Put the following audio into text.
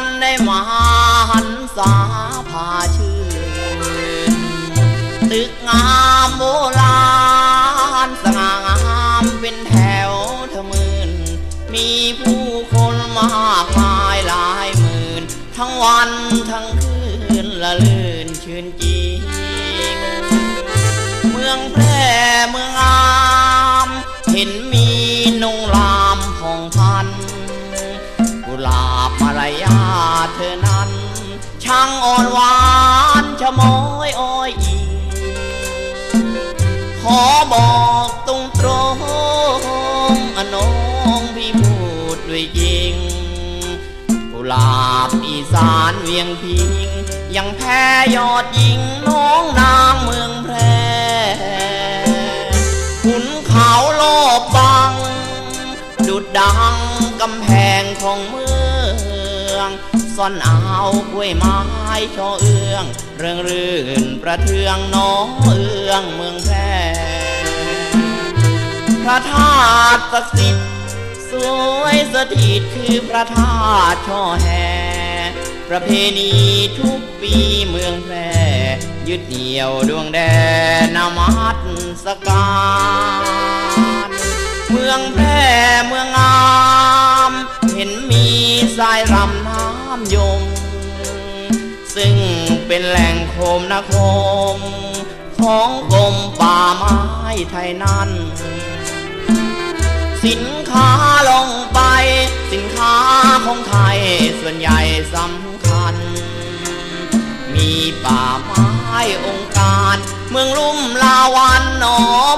กันได้มาหันสาพาชื่นตึกงามโบราณสง่างามเป็นแถวทะมืนมีผู้คนมากมายหลายหมื่น ทั้งวันทั้งคืนละลื่นชื่นจี เธอนั้น ช่างอ่อนหวานชะมอยอ้อยอิงขอบอกตรงตรงอน้องพี่พูดด้วยจริงกุหลาบอีสานเวียงพิง ยังแพ้ยอดหญิงน้องนางเมืองแพร่ขุนเขาโลบบัง ดุดดังกำแพงของเมือง ซ่อนเอากล้วยไม้ช่อเอื้อง เรื่องรื่นประเทืองน้องเอื้องเมืองแพร่พระธาตุศักดิ์สิทธิ์สวยสถิตคือพระธาตุช่อแห่ประเพณีทุกปีเมืองแพร่ยึดเหนี่ยวดวงแดนนามัสการเมืองแพร่เมืองงาม เห็นมี สายรำน้ำยม ซึ่งเป็นแหล่งโคมนาคม ของกรมป่าไม้ไทยนั้น สินค้าลงไป สินค้าของไทยส่วนใหญ่สำคัญ มีป่าไม้องค์การ เมืองลุ่มลาวันนอบ